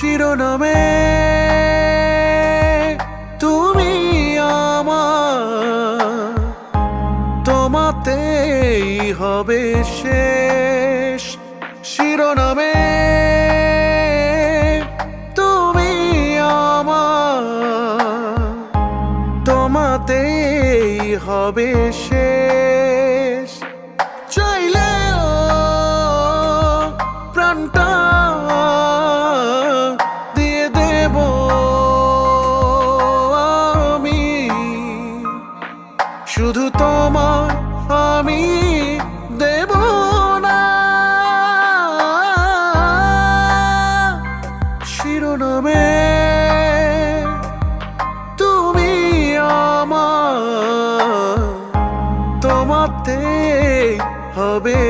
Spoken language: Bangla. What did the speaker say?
শিরোনামে। তুমি আমার তোমাতেই হবে শেষ শিরোনামে। তুমি আমার তোমাতেই হবে শেষ। চাইলেও প্রাণটা শুধু তোমার আমি দেব না। শিরোনামে তুমি আমার তোমাতে হবে